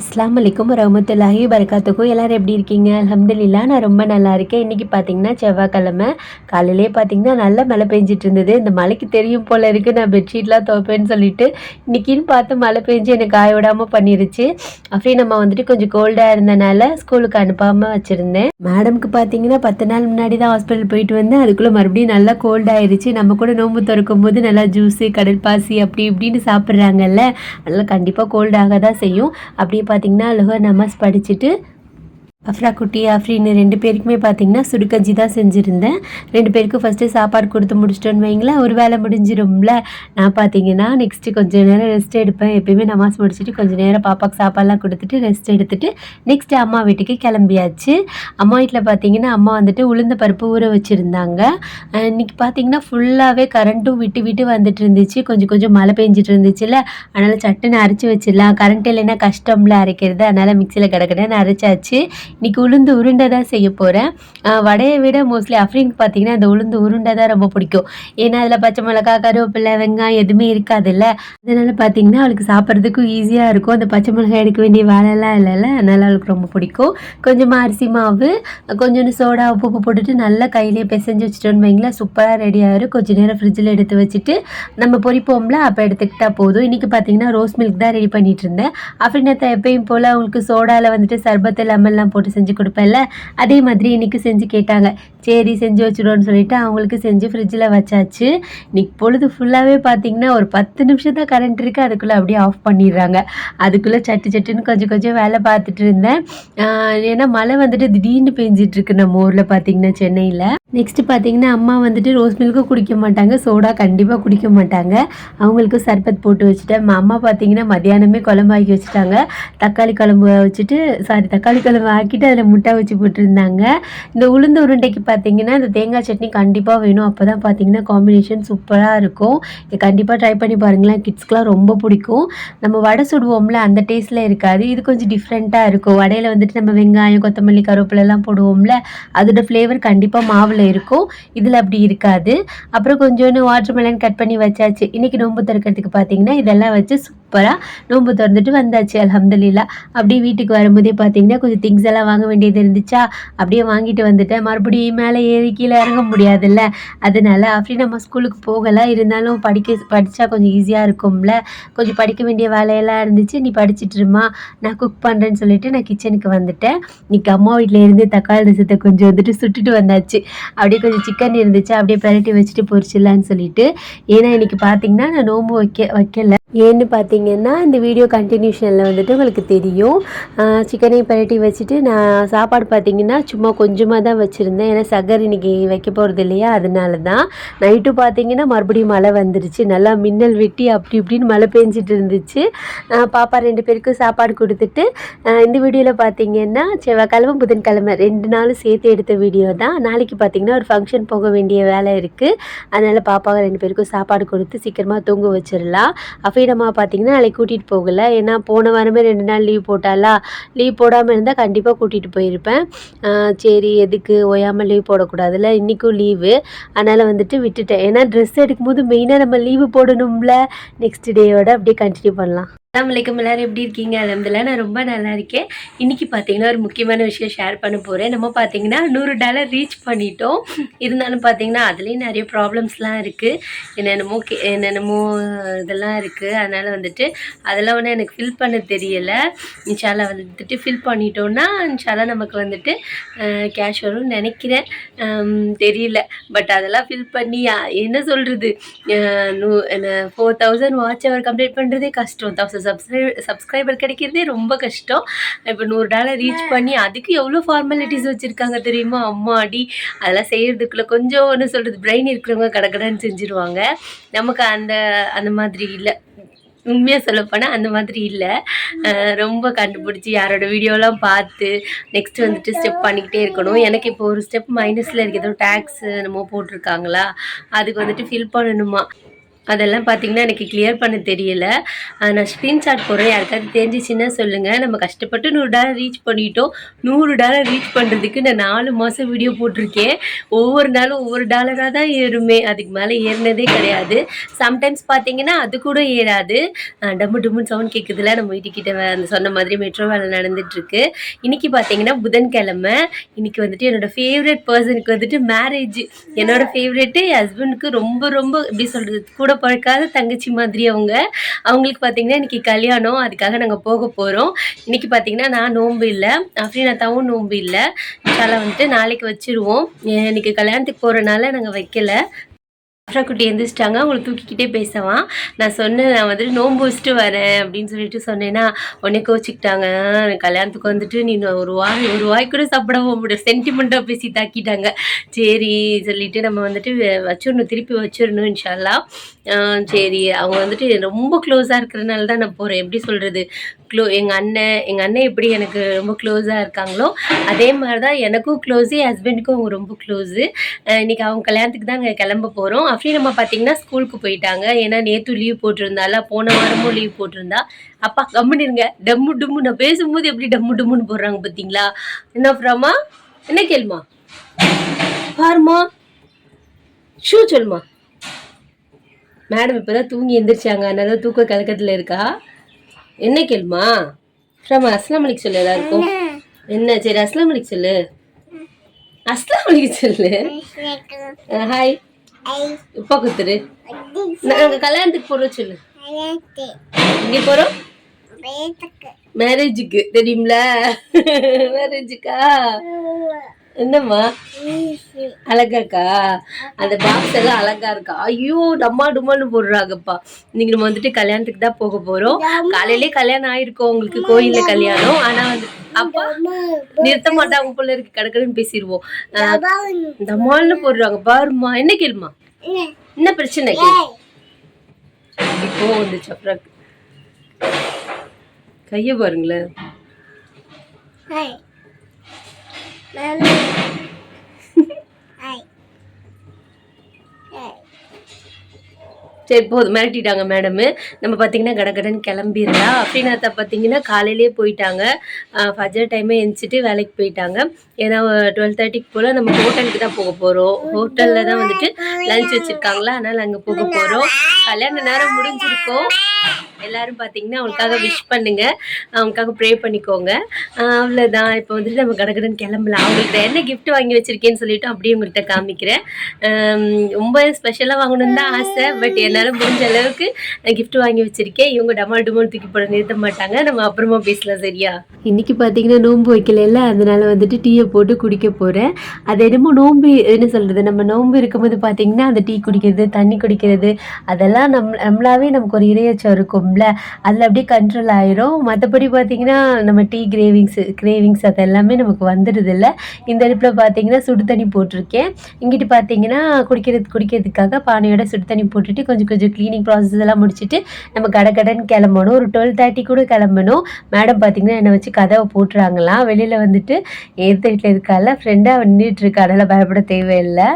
அஸ்லாம் வலைக்கும் வரமத்துல்லாஹி வரகாத்துக்கும் எல்லோரும் எப்படி இருக்கீங்க? அலமதுல்லா நான் ரொம்ப நல்லா இருக்கேன். இன்றைக்கி பார்த்தீங்கன்னா செவ்வாய்க்கிழமை. காலையிலே பார்த்தீங்கன்னா நல்லா மழை பெஞ்சிட்டு இருந்தது. இந்த மழைக்கு தெரியும் போல இருக்குது நான் பெட்ஷீட்லாம் துவைப்பேன்னு சொல்லிட்டு இன்றைக்கின்னு பார்த்து மழை பெஞ்சு எனக்கு காய விடாமல் பண்ணிருச்சு. அப்படியே நம்ம வந்துட்டு கொஞ்சம் கோல்டாக இருந்தனால ஸ்கூலுக்கு அனுப்பாமல் வச்சுருந்தேன். மேடம்க்கு பார்த்தீங்கன்னா பத்து நாள் முன்னாடி தான் ஹாஸ்பிட்டல் போயிட்டு வந்தேன். அதுக்குள்ளே மறுபடியும் நல்லா கோல்டாயிருச்சு நம்ம கூட நோம்பு திறக்கும் போது நல்லா ஜூஸு கடல் பாசி அப்படி இப்படின்னு சாப்பிட்றாங்கல்ல. அதெல்லாம் கண்டிப்பாக கோல்டாக தான் செய்யும். அப்படியே பார்த்தீங்கன்னா லுகர் நமாஸ் படிச்சுட்டு அஃப்ரா குட்டி அஃப்ரின்னு ரெண்டு பேருக்குமே பார்த்தீங்கன்னா சுடுக்கஞ்சி தான் செஞ்சுருந்தேன். ரெண்டு பேருக்கும் ஃபஸ்ட்டு சாப்பாடு கொடுத்து முடிச்சிட்டோன்னு வைங்களேன். ஒரு வேலை முடிஞ்சிடும்ல நான் பார்த்தீங்கன்னா நெக்ஸ்ட்டு கொஞ்சம் நேரம் ரெஸ்ட் எடுப்பேன். எப்பயுமே நமாஸ் முடிச்சுட்டு கொஞ்சம் நேரம் பாப்பாவுக்கு சாப்பாடுலாம் கொடுத்துட்டு ரெஸ்ட் எடுத்துட்டு நெக்ஸ்ட்டு அம்மா வீட்டுக்கு கிளம்பியாச்சு. அம்மா வீட்டில் பார்த்தீங்கன்னா அம்மா வந்துட்டு உளுந்த பருப்பு ஊற வச்சுருந்தாங்க. இன்றைக்கி பார்த்தீங்கன்னா ஃபுல்லாகவே கரண்ட்டும் விட்டு விட்டு வந்துட்டு இருந்துச்சு. கொஞ்சம் கொஞ்சம் மழை பெஞ்சிட்டு இருந்துச்சுல்ல. அதனால் சட்டுன்னு அரைச்சி வச்சிடலாம். கரண்ட் இல்லைன்னா கஷ்டம்ல அரைக்கிறது. அதனால் மிக்சியில் கிடக்கிட்டேன்னு அரைச்சாச்சு. இன்றைக்கி உளுந்து உருண்டை தான் செய்ய போகிறேன் வடையை விட மோஸ்ட்லி அஃப்ரீனுக்கு பார்த்தீங்கன்னா அந்த உளுந்து உருண்டை தான் ரொம்ப பிடிக்கும். ஏன்னா அதில் பச்சை மிளகா கருவேப்பிலை வெங்காயம் எதுவுமே இருக்காதுல்ல. அதனால் பார்த்தீங்கன்னா அவளுக்கு சாப்பிட்றதுக்கும் ஈஸியாக இருக்கும். அந்த பச்சை மிளகாய் எடுக்க வேண்டிய வேலைலாம் இல்லைல்ல. அதனால் அவளுக்கு ரொம்ப பிடிக்கும். கொஞ்சமாக அரிசி மாவு கொஞ்சோண்டு சோடா உப்பு போட்டுட்டு நல்லா கையிலேயே பிசைஞ்சு வச்சுட்டோன்னு வைங்களேன். சூப்பராக ரெடி ஆயிரும். கொஞ்சம் நேரம் ஃப்ரிட்ஜில் எடுத்து வச்சுட்டு நம்ம பொரிப்போம்ல அப்போ எடுத்துக்கிட்டா போதும். இன்றைக்கி பார்த்தீங்கன்னா ரோஸ் மில்க் தான் ரெடி பண்ணிட்டு இருந்தேன். அஃப்ரினத்தை எப்பயும் போல் அவங்களுக்கு சோடாவில் வந்துட்டு சர்பத்து லெமன்லாம் போட்டு செஞ்சு கொடுப்பேன்ல? அதே மாதிரி இன்றைக்கி செஞ்சு கேட்டாங்க. சரி செஞ்சு வச்சுடுவோன்னு சொல்லிட்டு அவங்களுக்கு செஞ்சு ஃப்ரிட்ஜில் வச்சாச்சு. இன்றைக்கி பொழுது ஃபுல்லாகவே பார்த்தீங்கன்னா ஒரு பத்து நிமிஷம் தான் கரண்ட் இருக்குது அதுக்குள்ளே அப்படியே ஆஃப் பண்ணிடுறாங்க. அதுக்குள்ளே சட்டு சட்டுன்னு கொஞ்சம் கொஞ்சம் வேலை பார்த்துட்டு இருந்தேன். ஏன்னா மழை வந்துட்டு திடீர்னு பெஞ்சிட்ருக்கு நம்ம ஊரில் பார்த்தீங்கன்னா சென்னையில். நெக்ஸ்ட்டு பார்த்தீங்கன்னா அம்மா வந்துட்டு ரோஸ் மில்க்கும் குடிக்க மாட்டாங்க. சோடா கண்டிப்பாக குடிக்க மாட்டாங்க. அவங்களுக்கு சர்பத் போட்டு வச்சுட்டேன். அம்மா பார்த்தீங்கன்னா மத்தியானமே குழம்பு ஆக்கி வச்சுட்டாங்க. தக்காளி குழம்பு வச்சுட்டு சாரி தக்காளி குழம்பு ஆக்கிட்டு அதில் முட்டை வச்சு போட்டிருந்தாங்க. இந்த உளுந்து உருண்டைக்கு பார்த்தீங்கன்னா இந்த தேங்காய் சட்னி கண்டிப்பாக வேணும். அப்போ தான் பார்த்தீங்கன்னா காம்பினேஷன் சூப்பராக இருக்கும். இது கண்டிப்பாக ட்ரை பண்ணி பாருங்களேன். கிட்ஸ்க்கெலாம் ரொம்ப பிடிக்கும். நம்ம வடை சுடுவோம்ல அந்த டேஸ்ட்டில் இருக்காது. இது கொஞ்சம் டிஃப்ரெண்ட்டாக இருக்கும். வடையில் வந்துட்டு நம்ம வெங்காயம் கொத்தமல்லி கருவேப்பிலெல்லாம் போடுவோம்ல அதோட ஃப்ளேவர் கண்டிப்பாக மாவில் இருக்கும். இதில் அப்படி இருக்காது. அப்புறம் கொஞ்சோண்டு வாட்டர்மெலன் கட் பண்ணி வச்சாச்சு. இன்றைக்கி நோன்பு திறக்கிறதுக்கு பார்த்தீங்கன்னா இதெல்லாம் வச்சு சூப்பராக நோன்பு திறந்துட்டு வந்தாச்சு அலமதுல்லா அப்படியே வீட்டுக்கு வரும்போதே பார்த்தீங்கன்னா கொஞ்சம் திங்ஸ் எல்லாம் வாங்க வேண்டியது இருந்துச்சா? அப்படியே வாங்கிட்டு வந்துட்டேன். மறுபடியும் மேலே ஏறி கீழே இறங்க முடியாதுல்ல. அதனால அப்படி நம்ம ஸ்கூலுக்கு போகலை இருந்தாலும் படிக்க படித்தா கொஞ்சம் ஈஸியாக இருக்கும்ல. கொஞ்சம் படிக்க வேண்டிய வேலையெல்லாம் இருந்துச்சு. நீ படிச்சிட்டுருமா நான் குக் பண்ணுறேன்னு சொல்லிட்டு நான் கிச்சனுக்கு வந்துட்டேன். இன்னைக்கு அம்மா வீட்டில் இருந்து தக்காளி ரசத்தை கொஞ்சம் வந்துட்டு சுட்டுட்டு வந்தாச்சு. அப்படியே கொஞ்சம் சிக்கன் இருந்துச்சு. அப்படியே பரட்டி வச்சுட்டு பொரிச்சிடலான்னு சொல்லிட்டு. ஏன்னா இன்னைக்கு பார்த்தீங்கன்னா நான் நோம்பு வைக்க வைக்கல. ஏன்னு பார்த்தீங்கன்னா இந்த வீடியோ கண்டினியூஷனில் வந்துட்டு உங்களுக்கு தெரியும். சிக்கனையும் பரட்டி வச்சுட்டு நான் சாப்பாடு பார்த்தீங்கன்னா சும்மா கொஞ்சமாக தான் வச்சுருந்தேன். ஏன்னா சகர் இன்னைக்கு வைக்க போகிறது இல்லையா? அதனால தான் நைட்டு பார்த்தீங்கன்னா மறுபடியும் மழை வந்துருச்சு. நல்லா மின்னல் வெட்டி அப்படி இப்படின்னு மழை பெஞ்சிட்டு இருந்துச்சு. பாப்பா ரெண்டு பேருக்கும் சாப்பாடு கொடுத்துட்டு இந்த வீடியோவில் பார்த்தீங்கன்னா செவ்வாய்க்கிழமை புதன்கிழமை ரெண்டு நாளும் சேர்த்து எடுத்த வீடியோ தான். நாளைக்கு பார்த்தீங்கன்னா ஒரு ஃபங்க்ஷன் போக வேண்டிய வேலை இருக்குது அதனால் பாப்பாவை ரெண்டு பேருக்கும் சாப்பாடு கொடுத்து சீக்கிரமாக தூங்க வச்சிடலாம். அப்போ ஃபீடம்மா பார்த்தீங்கன்னா நாளைக்கு கூட்டிகிட்டு போகலை. ஏன்னா போன வாரமே ரெண்டு நாள் லீவ் போட்டாலா லீவ் போடாமல் இருந்தால் கண்டிப்பாக கூட்டிகிட்டு போயிருப்பேன். சரி எதுக்கு? ஓயாமல் லீவ் போடக்கூடாதுல்ல? இன்றைக்கும் லீவு அதனால் வந்துட்டு விட்டுட்டேன். ஏன்னா ட்ரெஸ் எடுக்கும்போது மெயினாக நம்ம லீவு போடணும்ல. நெக்ஸ்ட் டேயோட அப்படியே கண்டினியூ பண்ணலாம். அலாம் எல்லோரும் எப்படி இருக்கீங்க? அலமதுல நான் ரொம்ப நல்லா இருக்கேன். இன்றைக்கி பார்த்தீங்கன்னா ஒரு முக்கியமான விஷயம் ஷேர் பண்ண போகிறேன் நம்ம பார்த்தீங்கன்னா நூறு டாலர் ரீச் பண்ணிட்டோம். இருந்தாலும் பார்த்தீங்கன்னா அதுலேயும் நிறைய ப்ராப்ளம்ஸ்லாம் இருக்குது என்னென்னமோ கே என்னென்னமோ இதெல்லாம் இருக்குது அதனால் வந்துட்டு அதெல்லாம் ஒன்று எனக்கு ஃபில் பண்ண தெரியலை. இன்ஷாலா வந்துட்டு ஃபில் பண்ணிட்டோன்னா இன்ஷாலா நமக்கு வந்துட்டு கேஷ் வரும்னு நினைக்கிறேன். தெரியல. பட் அதெல்லாம் ஃபில் பண்ணி என்ன சொல்கிறது நூ என்ன ஃபோர் தௌசண்ட் வாட்ச் அவர் கம்ப்ளீட் பண்ணுறதே கஷ்டம். தௌசண்ட் சப்ஸ்கிரை சப்ஸ்கிரைபர் கிடைக்கிறதே ரொம்ப கஷ்டம். இப்போ நூறு டாலர் ரீச் பண்ணி அதுக்கு எவ்வளோ ஃபார்மாலிட்டிஸ் வச்சுருக்காங்க தெரியுமா? அம்மா அடி அதெல்லாம் செய்கிறதுக்குள்ள கொஞ்சம் ஒன்று சொல்கிறது பிரெயின் இருக்கிறவங்க கடக்கடன்னு செஞ்சுருவாங்க. நமக்கு அந்த அந்த மாதிரி இல்லை. உண்மையாக சொல்லப்போனால் அந்த மாதிரி இல்லை. ரொம்ப கண்டுபிடிச்சி யாரோட வீடியோலாம் பார்த்து நெக்ஸ்ட் வந்துட்டு ஸ்டெப் பண்ணிக்கிட்டே இருக்கணும். எனக்கு இப்போ ஒரு ஸ்டெப் மைனஸில் இருக்குது ஏதோ டேக்ஸ் என்னமோ போட்டிருக்காங்களா? அதுக்கு வந்துட்டு ஃபில் பண்ணணுமா? அதெல்லாம் பார்த்தீங்கன்னா எனக்கு கிளியர் பண்ண தெரியல. நான் ஸ்க்ரீன்ஷாட் போடுறேன். யாருக்காவது தெரிஞ்சிச்சுன்னா சொல்லுங்கள் நம்ம கஷ்டப்பட்டு நூறு டாலர் ரீச் பண்ணிட்டோம். நூறு டாலர் ரீச் பண்ணுறதுக்கு நான் நாலு மாதம் வீடியோ போட்டிருக்கேன். ஒவ்வொரு நாளும் ஒவ்வொரு டாலராக தான் ஏறுமே. அதுக்கு மேலே ஏறினதே கிடையாது. சம்டைம்ஸ் பார்த்தீங்கன்னா அது கூட ஏறாது. டம்மு டும்முன்னு சவுண்ட் கேட்குதுல நம்ம வீட்டுக்கிட்ட அந்த சொன்ன மாதிரி மெட்ரோ வேலை நடந்துட்டுருக்கு. இன்னைக்கு பார்த்தீங்கன்னா புதன்கிழமை. இன்னைக்கு வந்துட்டு என்னோட ஃபேவரட் பர்சனுக்கு வந்துட்டு மேரேஜ் என்னோடய ஃபேவரெட்டு என் ஹஸ்பண்டுக்கு ரொம்ப ரொம்ப எப்படி சொல்கிறது கூட பழக்காத தங்கச்சி மாதிரி அவங்க. அவங்களுக்கு பார்த்தீங்கன்னா இன்னைக்கு கல்யாணம். அதுக்காக நாங்கள் போக போகிறோம் இன்னைக்கு பார்த்தீங்கன்னா நான் நோன்பு இல்லை. அஃப்ரீனாத்தாவும் நோன்பு இல்லை. இன்ஷால்லா வந்துட்டு நாளைக்கு வச்சிருவோம். இன்னைக்கு கல்யாணத்துக்கு போகிறனால நாங்கள் வைக்கல. குட்டி எந்திரிச்சிட்டாங்க. அவங்களை தூக்கிக்கிட்டே பேசவான். நான் சொன்னேன் நான் வந்துட்டு நோன்பு வச்சுட்டு வரேன் அப்படின்னு சொல்லிட்டு சொன்னேன்னா உடனே கோச்சிக்கிட்டாங்க. கல்யாணத்துக்கு வந்துட்டு நீ ஒரு வாய் ஒரு வாய் கூட சாப்பிட போக முடியும் சென்டிமெண்ட்டாக பேசி தாக்கிட்டாங்க. சரி சொல்லிட்டு நம்ம வந்துட்டு வச்சிடணும். திருப்பி வச்சிடணும் இன்ஷால்லா. சரி. அவங்க வந்துட்டு ரொம்ப க்ளோஸாக இருக்கிறனால தான் நான் போகிறேன் எப்படி சொல்கிறது க்ளோ எங்கள் அண்ணன் எங்கள் அண்ணன் எப்படி எனக்கு ரொம்ப க்ளோஸாக இருக்காங்களோ அதே மாதிரி தான் எனக்கும் க்ளோஸு ஹஸ்பண்டுக்கும் அவங்க ரொம்ப க்ளோஸு இன்னைக்கு அவங்க கல்யாணத்துக்கு தான் அங்கே கிளம்ப போகிறோம் அப்படி நம்ம பார்த்தீங்கன்னா ஸ்கூலுக்கு போயிட்டாங்க. ஏன்னா நேற்று லீவ் போட்டிருந்தால போன வாரமும் லீவ் போட்டிருந்தா. அப்பா கம்முன்னு இருங்க. டம்மு டும்மு நான் பேசும்போது எப்படி டம்மு டும்முன்னு போடுறாங்க பார்த்தீங்களா என்ன அப்புறமா என்ன கேளுமா? பாருமா. ஷூ சொல்லுமா. மேடம் இப்போ தான் தூங்கி எந்திரிச்சாங்க. அதனால தூக்க கலக்கத்தில் இருக்கா? என்ன கேளுமா? ஃப்ரம் அஸ்லாம் அலிக் சொல்லு எல்லாருக்கும் என்ன? சரி அஸ்லாம் அலிக் சொல்லு. அஸ்லாம் அலிக் சொல்லு ஹாய் உப்பா குத்துரு நாங்கள் கல்யாணத்துக்கு போகிறோம் சொல்லு. இங்கே போகிறோம் மேரேஜுக்கு தெரியும்ல? மேரேஜுக்கா என்னம்மா? அழகாக்கா அந்த பாக்ஸ் எல்லாம் அழகா இருக்கா? ஐயோ டம்மா டும்மான்னு போடுறாங்கப்பா. இன்னைக்கு நம்ம வந்துட்டு கல்யாணத்துக்கு தான் போக போறோம். காலையிலே கல்யாணம் ஆயிருக்கும் உங்களுக்கு கோயில்ல கல்யாணம். ஆனா வந்து அப்பா நிறுத்த மாட்டாங்க போல இருக்கு. கடற்கடன்னு பேசிடுவோம். டம்மான்னு. போடுறாங்க. பாருமா என்ன கேளுமா என்ன? பிரச்சனை? இப்போ வந்துச்சு அப்புறம். கைய பாருங்களேன். சரி போதும். மிரட்டிட்டாங்க மேடமு. நம்ம பார்த்தீங்கன்னா கடகடன் கிளம்பிடலாம். அப்படின்னாத்தா பார்த்தீங்கன்னா காலையிலே போயிட்டாங்க. ஃபஜர் டைமே எழுந்திரிச்சிட்டு வேலைக்கு போயிட்டாங்க. ஏன்னா டுவெல் தேர்ட்டிக்கு போல் நம்ம ஹோட்டலுக்கு தான் போக போகிறோம் ஹோட்டலில் தான் வந்துட்டு லஞ்ச் வச்சுருக்காங்களா? அதனால் அங்கே போக போகிறோம் கல்யாண நேரம் முடிஞ்சிருக்கோம். எல்லாரும் பார்த்தீங்கன்னா அவங்களுக்காக விஷ் பண்ணுங்க. அவங்களுக்காக ப்ரே பண்ணிக்கோங்க. அவ்வளோதான் இப்போ வந்துட்டு நம்ம கடகடன் கிளம்பலாம். அவங்கள்ட்ட என்ன கிஃப்ட் வாங்கி வச்சிருக்கேன்னு சொல்லிட்டு அப்படியே உங்கள்கிட்ட காமிக்கிறேன். ரொம்ப ஸ்பெஷலாக வாங்கணும்னு தான் ஆசை. பட் என்னால் முடிஞ்ச அளவுக்கு நான் gift வாங்கி வச்சிருக்கேன். இவங்க டமால் டுமால் தூக்கி போட நிறுத்த மாட்டாங்க. நம்ம அப்புறமா பேசலாம் சரியா? இன்னைக்கு பார்த்தீங்கன்னா நோன்பு வைக்கல அதனால வந்துட்டு டீயை போட்டு குடிக்க போகிறேன் அது என்னமோ நோன்பு என்ன சொல்கிறது நம்ம நோன்பு இருக்கும்போது பார்த்தீங்கன்னா அந்த டீ குடிக்கிறது தண்ணி குடிக்கிறது அதெல்லாம் நம் நம்மளாவே நமக்கு ஒரு இரையச்சம் இருக்கும்ல? அதில் அப்படியே கண்ட்ரோல் ஆயிரும். மற்றபடி பார்த்தீங்கன்னா நம்ம டீ கிரேவிங்ஸ் கிரேவிங்ஸ் அது எல்லாமே நமக்கு வந்துடுது இல்லை இந்த அடுப்பில் பார்த்தீங்கன்னா சுடு தண்ணி போட்டிருக்கேன். இங்கிட்டு பார்த்தீங்கன்னா குடிக்கிறது குடிக்கிறதுக்காக பானையோட சுடு தண்ணி போட்டுட்டு கொஞ்சம் கொஞ்சம் க்ளீனிங் ப்ராசஸ் எல்லாம் முடிச்சுட்டு நம்ம கடகடன்னு கிளம்பணும். ஒரு டுவெல் தேர்ட்டி கூட கிளம்பணும். மேடம் பார்த்தீங்கன்னா என்னை வச்சு கதவை போட்டுறாங்களாம். வெளியில் வந்துட்டு எதிர்த்த வீட்டில் இருக்கால ஃப்ரெண்டாக நின்றுட்டு இருக்கா. அதனால் பயப்பட தேவையில்லை.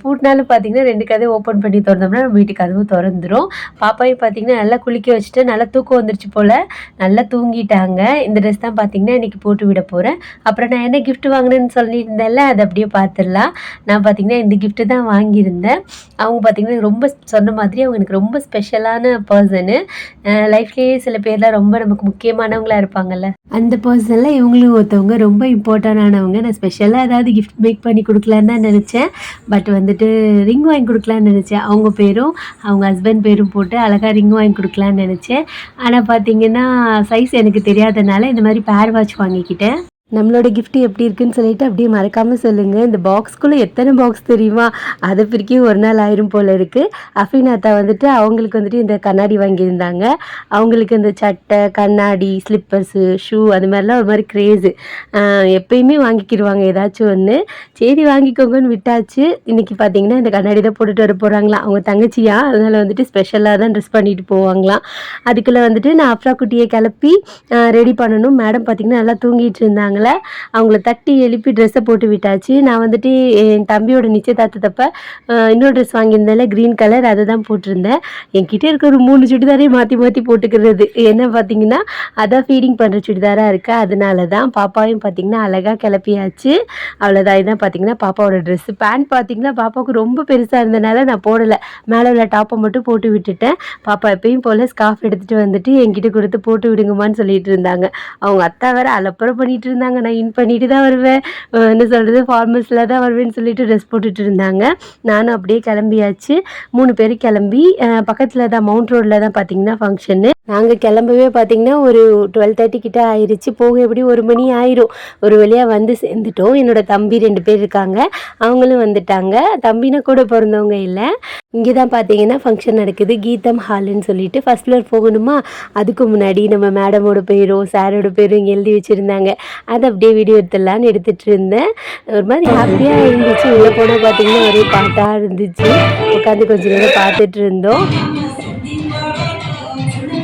பூட்டினாலும் பார்த்தீங்கன்னா ரெண்டு கதவை ஓப்பன் பண்ணி திறந்தோம்னா நம்ம வீட்டு கதவு திறந்துடும் பாப்பாவையும் பார்த்தீங்கன்னா நல்லா குளிக்க வச்சுட்டு நல்லா தூக்கம் வந்துருச்சு போல். நல்லா தூங்கிட்டாங்க. இந்த ட்ரெஸ் தான் பார்த்தீங்கன்னா இன்றைக்கி போட்டு விட போகிறேன் அப்புறம் நான் என்ன கிஃப்ட் வாங்கினேன்னு சொல்லியிருந்தேன்ல அதை அப்படியே பார்த்துடலாம் நான் பார்த்தீங்கன்னா இந்த கிஃப்ட்டு தான் வாங்கியிருந்தேன். அவங்க பார்த்தீங்கன்னா ரொம்ப சொன்ன மாதிரி அவங்க எனக்கு ரொம்ப ஸ்பெஷலான பர்சனு லைஃப்லேயே சில பேர்லாம் ரொம்ப நமக்கு முக்கியமானவங்களா இருப்பாங்கல்ல. அந்த பர்சனில் இவங்களும் ஒருத்தவங்க ரொம்ப இம்பார்ட்டண்டானவங்க நான் ஸ்பெஷலாக ஏதாவது கிஃப்ட் மேக் பண்ணி கொடுக்கலான்னு தான் நினச்சேன். பட் வந்துட்டு ரிங் வாங்கி கொடுக்கலான்னு நினச்சேன். அவங்க பேரும் அவங்க ஹஸ்பண்ட் பேரும் போட்டு அழகாக ரிங் வாங்கி கொடுக்கலான்னு நினச்சேன். ஆனால் பார்த்தீங்கன்னா சைஸ் எனக்கு தெரியாதனால இந்த மாதிரி பேர் வாட்ச் வாங்கிக்கிட்டேன். நம்மளோட கிஃப்ட் எப்படி இருக்குன்னு சொல்லிட்டு அப்படியே மறக்காமல் சொல்லுங்கள் இந்த பாக்ஸ்குள்ளே எத்தனை பாக்ஸ் தெரியுமா? அதை பிரிக்கி ஒரு நாள் ஆயிரும் போல் இருக்குது அஃபினாத்தா வந்துட்டு அவங்களுக்கு வந்துட்டு இந்த கண்ணாடி வாங்கியிருந்தாங்க. அவங்களுக்கு இந்த சட்டை கண்ணாடி ஸ்லிப்பர்ஸு ஷூ அது மாதிரிலாம் ஒரு மாதிரி க்ரேஸு எப்பயுமே வாங்கிக்கிடுவாங்க ஏதாச்சும் ஒன்று சரி வாங்கிக்கோங்கன்னு விட்டாச்சு. இன்றைக்கி பார்த்தீங்கன்னா இந்த கண்ணாடி தான் போட்டுட்டு வர போகிறாங்களாம் அவங்க தங்கச்சியா? அதனால் வந்துட்டு ஸ்பெஷலாக தான் ட்ரெஸ் பண்ணிட்டு போவாங்களாம். அதுக்குள்ளே வந்துட்டு நான் அஃப்ரா குட்டியை கிளப்பி ரெடி பண்ணணும். மேடம் பார்த்தீங்கன்னா நல்லா தூங்கிட்டு இருந்தாங்க. இருந்தாங்களே அவங்கள தட்டி எழுப்பி ட்ரெஸ்ஸை போட்டு விட்டாச்சு. நான் வந்துட்டு என் தம்பியோட நிச்சயதார்த்தத்தப்ப இன்னொரு ட்ரெஸ் வாங்கியிருந்தால க்ரீன் கலர் அதை தான் போட்டிருந்தேன். என்கிட்ட இருக்க ஒரு மூணு சுடிதாரே மாற்றி மாற்றி போட்டுக்கிறது. என்ன பார்த்தீங்கன்னா அதான் ஃபீடிங் பண்ணுற சுடிதாராக இருக்குது அதனால தான் பாப்பாவையும் பார்த்தீங்கன்னா அழகாக கிளப்பியாச்சு. அவ்வளோதான் இதான் பார்த்தீங்கன்னா பாப்பாவோட ட்ரெஸ்ஸு பேண்ட் பார்த்தீங்கன்னா பாப்பாவுக்கு ரொம்ப பெருசாக இருந்தனால நான் போடலை. மேலே உள்ள டாப்பை மட்டும் போட்டு விட்டுட்டேன். பாப்பா எப்பயும் போல் ஸ்காஃப் எடுத்துகிட்டு வந்துட்டு என்கிட்ட கொடுத்து போட்டு விடுங்கம்மான்னு சொல்லிட்டு இருந்தாங்க. அவங்க அத்தா வேற அலப்பறம் பண்ணிட்டு இருந்தாங்க. நான் இன் பண்ணிட்டு தான் வருவேன். என்ன சொல்கிறது ஃபார்மல்ஸில் தான் வருவேன்னு சொல்லிட்டு ட்ரெஸ் போட்டுட்டு இருந்தாங்க. நானும் அப்படியே கிளம்பியாச்சு. மூணு பேர் கிளம்பி பக்கத்தில் தான் மவுண்ட் ரோடில் தான் பார்த்தீங்கன்னா ஃபங்க்ஷனு நாங்கள் கிளம்பவே பார்த்தீங்கன்னா ஒரு டுவெல் தேர்ட்டி கிட்ட ஆயிடுச்சு போக எப்படி ஒரு மணி ஆயிரும். ஒரு வழியாக வந்து சேர்ந்துட்டோம். என்னோட தம்பி ரெண்டு பேர் இருக்காங்க. அவங்களும் வந்துட்டாங்க. தம்பினா கூட பிறந்தவங்க இல்லை. இங்கே தான் பார்த்தீங்கன்னா ஃபங்க்ஷன் நடக்குது. கீதம் ஹாலுன்னு சொல்லிட்டு ஃபஸ்ட் ஃப்ளோர் போகணுமா? அதுக்கு முன்னாடி நம்ம மேடமோட பேரும் சாரோட பேரும் இங்கே எழுதி வச்சுருந்தாங்க. அதை அப்படியே வீடியோ எடுத்துடலான்னு எடுத்துகிட்டு இருந்தேன். ஒரு மாதிரி ஹாப்பியாக இருந்துச்சு. உள்ளே போனால் பார்த்தீங்கன்னா ஒரே பாட்டாக இருந்துச்சு. உட்காந்து கொஞ்சம் நேரம் பார்த்துட்டு இருந்தோம்.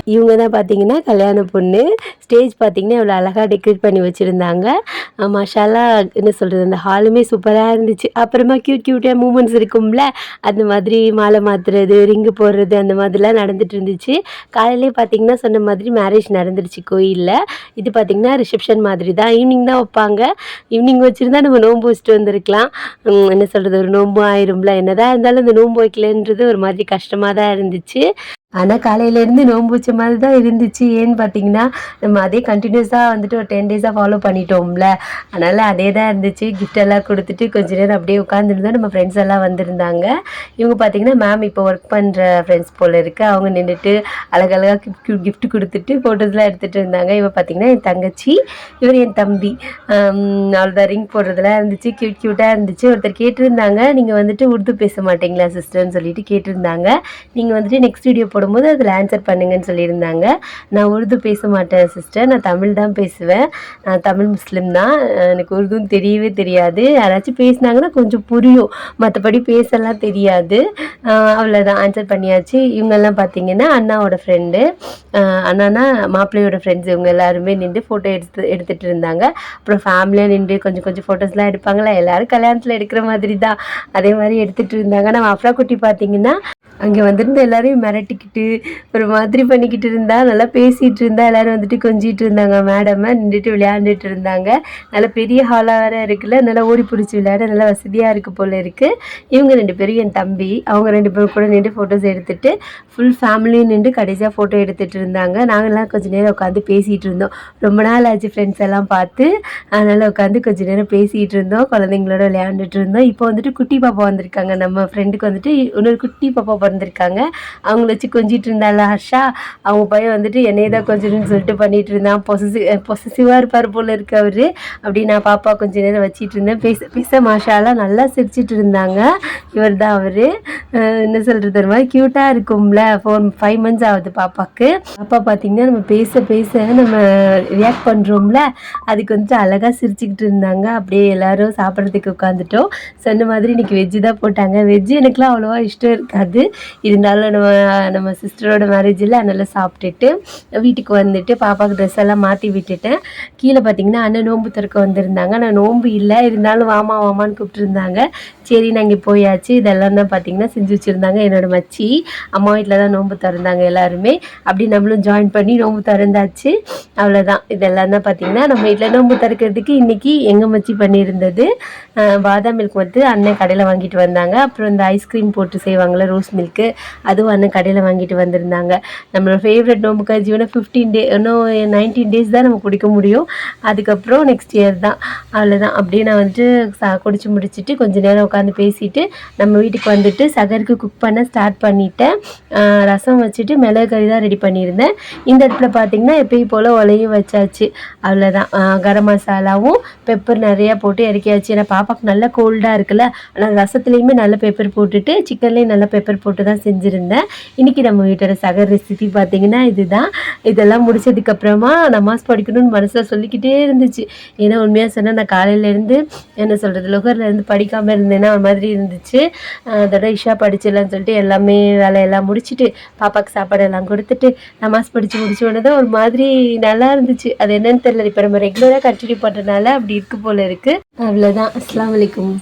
இவங்க தான் பார்த்தீங்கன்னா கல்யாண பொண்ணு. ஸ்டேஜ் பார்த்தீங்கன்னா இவ்வளோ அழகாக டெக்கரேட் பண்ணி வச்சுருந்தாங்க. மஷாலா என்ன சொல்கிறது அந்த ஹாலுமே சூப்பராக இருந்துச்சு. அப்புறமா க்யூட் க்யூட்டாக மூமெண்ட்ஸ் இருக்கும்ல அந்த மாதிரி மாலை மாற்றுறது ரிங்கு போடுறது அந்த மாதிரிலாம் நடந்துட்டு இருந்துச்சு. காலையிலே பார்த்தீங்கன்னா சொன்ன மாதிரி மேரேஜ் நடந்துருச்சு கோயிலில். இது பார்த்தீங்கன்னா ரிசப்ஷன் மாதிரி தான் ஈவினிங் தான் வைப்பாங்க. ஈவினிங் வச்சுருந்தா நம்ம நோன்பு வச்சுட்டு வந்திருக்கலாம். என்ன சொல்கிறது ஒரு நோன்பு ஆயிரும்ல. என்னதான் இருந்தாலும் இந்த நோன்பு வைக்கலன்றது ஒரு மாதிரி கஷ்டமாக தான் இருந்துச்சு. ஆனால் காலையிலேருந்து நோன்பு வச்ச மாதிரி தான் இருந்துச்சு. ஏன்னு பார்த்தீங்கன்னா நம்ம அதே கண்டினியூஸாக வந்துட்டு ஒரு டென் டேஸாக ஃபாலோ பண்ணிட்டோம்ல. அதனால் அதே தான் இருந்துச்சு. gift எல்லாம் கொடுத்துட்டு கொஞ்ச நேரம் அப்படியே உட்காந்துருந்தோம் நம்ம ஃப்ரெண்ட்ஸ் எல்லாம் வந்திருந்தாங்க. இவங்க பார்த்தீங்கன்னா மேம் இப்போ ஒர்க் பண்ணுற ஃப்ரெண்ட்ஸ் போல் இருக்குது அவங்க நின்றுட்டு அழகழகாக கிஃப்ட் கொடுத்துட்டு ஃபோட்டோஸ்லாம் எடுத்துகிட்டு இருந்தாங்க. இவன் பார்த்தீங்கன்னா என் தங்கச்சி இவர் என் தம்பி. அவ்வளோதான் ரிங் போடுறதுலாம் இருந்துச்சு. க்யூட் க்யூட்டாக இருந்துச்சு. ஒருத்தர் கேட்டிருந்தாங்க. நீங்கள் வந்துட்டு உருது பேச மாட்டீங்களா சிஸ்டர்னு சொல்லிட்டு கேட்டிருந்தாங்க. நீங்கள் வந்துட்டு நெக்ஸ்ட் வீடியோ போடும்போது அதில் ஆன்சர் பண்ணுங்கன்னு சொல்லியிருந்தாங்க. நான் உருது பேச மாட்டேன் சிஸ்டர் நான் தமிழ் தான் பேசுவேன். நான் தமிழ் முஸ்லீம் தான். எனக்கு உருதுன்னு தெரியவே தெரியாது. யாராச்சும் பேசினாங்கன்னா கொஞ்சம் புரியும். மற்றபடி பேசலாம் தெரியாது. அவ்வளோதான் ஆன்சர் பண்ணியாச்சு. இவங்கெல்லாம் பார்த்தீங்கன்னா அண்ணாவோட ஃப்ரெண்டு அண்ணானா மாப்பிள்ளையோட ஃப்ரெண்ட்ஸ் இவங்க எல்லாருமே நின்று ஃபோட்டோ எடுத்து எடுத்துகிட்டு இருந்தாங்க. அப்புறம் ஃபேமிலியாக நின்று கொஞ்சம் கொஞ்சம் ஃபோட்டோஸ்லாம் எடுப்பாங்களா? எல்லோரும் கல்யாணத்தில் எடுக்கிற மாதிரி தான் அதே மாதிரி எடுத்துகிட்டு இருந்தாங்க. நம்ம அஃப்ரா குட்டி பார்த்தீங்கன்னா அங்கே வந்திருந்து எல்லாரையும் மிரட்டிக்கிட்டு ஒரு மாதிரி பண்ணிக்கிட்டு இருந்தா நல்லா பேசிகிட்டு இருந்தா எல்லாரும் வந்துட்டு கொஞ்சிட்டு இருந்தாங்க. மேடமை நின்றுட்டு விளையாண்டுட்டு இருந்தாங்க. நல்லா பெரிய ஹாலாக வேறு இருக்குல்ல நல்லா ஓடி பிடிச்சி விளையாட நல்லா வசதியாக இருக்குது போல் இருக்குது இவங்க ரெண்டு பேரும் என் தம்பி அவங்க ரெண்டு பேரும் கூட நின்று ஃபோட்டோஸ் எடுத்துட்டு ஃபுல் ஃபேமிலியும் நின்று கடைசியாக ஃபோட்டோ எடுத்துகிட்டு இருந்தாங்க. நாங்கள்லாம் கொஞ்ச நேரம் உட்காந்து பேசிகிட்டு இருந்தோம். ரொம்ப நாள் ஆச்சு ஃப்ரெண்ட்ஸ் எல்லாம் பார்த்து. அதனால் உட்காந்து கொஞ்ச நேரம் பேசிகிட்டு இருந்தோம். குழந்தைங்களோட விளையாண்டுட்டு இருந்தோம். இப்போ வந்துட்டு குட்டி பாப்பா வந்திருக்காங்க. நம்ம ஃப்ரெண்டுக்கு வந்துட்டு இன்னொரு குட்டி பாப்பா பிறந்திருக்காங்க. அவங்கள வச்சு கொஞ்சிட்டு இருந்தாள் ஹர்ஷா? அவங்க பையன் வந்துட்டு என்னைய தான் கொஞ்சம்னு சொல்லிட்டு பண்ணிட்டு இருந்தான் பொசசி பொசசிவாக eh, இருப்பார் போல இருக்கு அவரு. அப்படி நான் பாப்பா கொஞ்ச நேரம் வச்சிட்டு இருந்தேன் பேச பேச மாஷாலாம் நல்லா சிரிச்சிட்டு இருந்தாங்க இவர் தான் அவரு என்ன சொல்றது ஒரு மாதிரி க்யூட்டாக இருக்கும்ல. ஃபோர் ஃபைவ் மந்த்ஸ் ஆகுது பாப்பாக்கு. பாப்பா பார்த்தீங்கன்னா நம்ம பேச பேச நம்ம ரியாக்ட் பண்ணுறோம்ல அதுக்கு வந்துட்டு அழகாக சிரிச்சுக்கிட்டு இருந்தாங்க அப்படியே எல்லாரும் சாப்பிட்றதுக்கு உட்காந்துட்டோம் சொன்ன மாதிரி இன்னைக்கு வெஜ்ஜு தான் போட்டாங்க. வெஜ்ஜு எனக்குலாம் அவ்வளோவா இஷ்டம் இருக்காது. இருந்தாலும் நம்ம நம்ம நம்ம சிஸ்டரோட மேரேஜில் நல்லா சாப்பிட்டுட்டு வீட்டுக்கு வந்துட்டு பாப்பாவுக்கு ட்ரெஸ் எல்லாம் மாற்றி விட்டுட்டேன் கீழே பார்த்தீங்கன்னா அண்ணன் நோன்பு திறக்க வந்திருந்தாங்க. ஆனால் நோம்பு இல்லை. இருந்தாலும் வாமா வாமான்னு கூப்பிட்டுருந்தாங்க. சரி நாங்கள் போயாச்சு. இதெல்லாம் தான் பார்த்தீங்கன்னா செஞ்சு வச்சுருந்தாங்க என்னோட மச்சி. அம்மா வீட்டில் தான் நோன்பு திறந்தாங்க எல்லாருமே. அப்படி நம்மளும் ஜாயின் பண்ணி நோன்பு திறந்தாச்சு. அவ்வளோதான் இதெல்லாம் தான் பார்த்தீங்கன்னா நம்ம வீட்டில் நோம்பு திறக்கிறதுக்கு இன்றைக்கி எங்கள் மச்சி பண்ணியிருந்தது. பாதாம் மில்க் வந்து அண்ணன் கடையில் வாங்கிட்டு வந்தாங்க. அப்புறம் இந்த ஐஸ்கிரீம் போட்டு செய்வாங்கள்ல ரோஸ் மில்க்கு அதுவும் அண்ணன் கடையில் வாங்கிட்டு வந்திருந்தாங்க. நம்மளோட ஃபேவரட் நோம்பு கஞ்சிவனா ஃபிஃப்டீன் டே இன்னும் நைன்டீன் டேஸ் தான் நம்ம குடிக்க முடியும். அதுக்கப்புறம் நெக்ஸ்ட் இயர் தான். அவ்வளோதான் அப்படியே நான் வந்துட்டு சா குடிச்சு முடிச்சுட்டு கொஞ்ச நேரம் உட்காந்து பேசிட்டு நம்ம வீட்டுக்கு வந்துட்டு சகருக்கு குக் பண்ண ஸ்டார்ட் பண்ணிட்டேன். ரசம் வச்சுட்டு மிளகு கறி தான் ரெடி பண்ணியிருந்தேன். இந்த இடத்துல பார்த்தீங்கன்னா எப்பயும் போல் உலையும் வச்சாச்சு. அவ்வளோதான் கரம் மசாலாவும் பெப்பர் நிறையா போட்டு இறக்கியாச்சு. ஏன்னா பாப்பாக்கு நல்லா கோல்டாக இருக்குல்ல. ஆனால் ரசத்துலேயுமே நல்ல பெப்பர் போட்டுட்டு சிக்கன்லேயும் நல்ல பெப்பர் போட்டு தான் செஞ்சுருந்தேன். இன்றைக்கி நம்ம வீட்டோட சக ரெசிபி பார்த்தீங்கன்னா இதுதான். இதெல்லாம் முடிச்சதுக்கப்புறமா நமாஸ் படிக்கணும்னு மனசில் சொல்லிக்கிட்டே இருந்துச்சு. ஏன்னா உண்மையாக சொன்னால் நான் காலையிலேருந்து என்ன சொல்கிறது லுகர்லேருந்து படிக்காமல் இருந்தேன்னா ஒரு மாதிரி இருந்துச்சு. அதோட இஷா படிச்சிடலான்னு சொல்லிட்டு எல்லாமே வேலையெல்லாம் முடிச்சுட்டு பாப்பாக்கு சாப்பாடு எல்லாம் கொடுத்துட்டு நமாஸ் படித்து முடிச்ச உடனே தான் ஒரு மாதிரி நல்லா இருந்துச்சு. அது என்னன்னு தெரியல இப்போ நம்ம ரெகுலராக கண்டினியூ பண்ணுறதுனால அப்படி இருக்கு போல இருக்குது அவ்வளோதான் அஸ்லாம் வலைக்கும்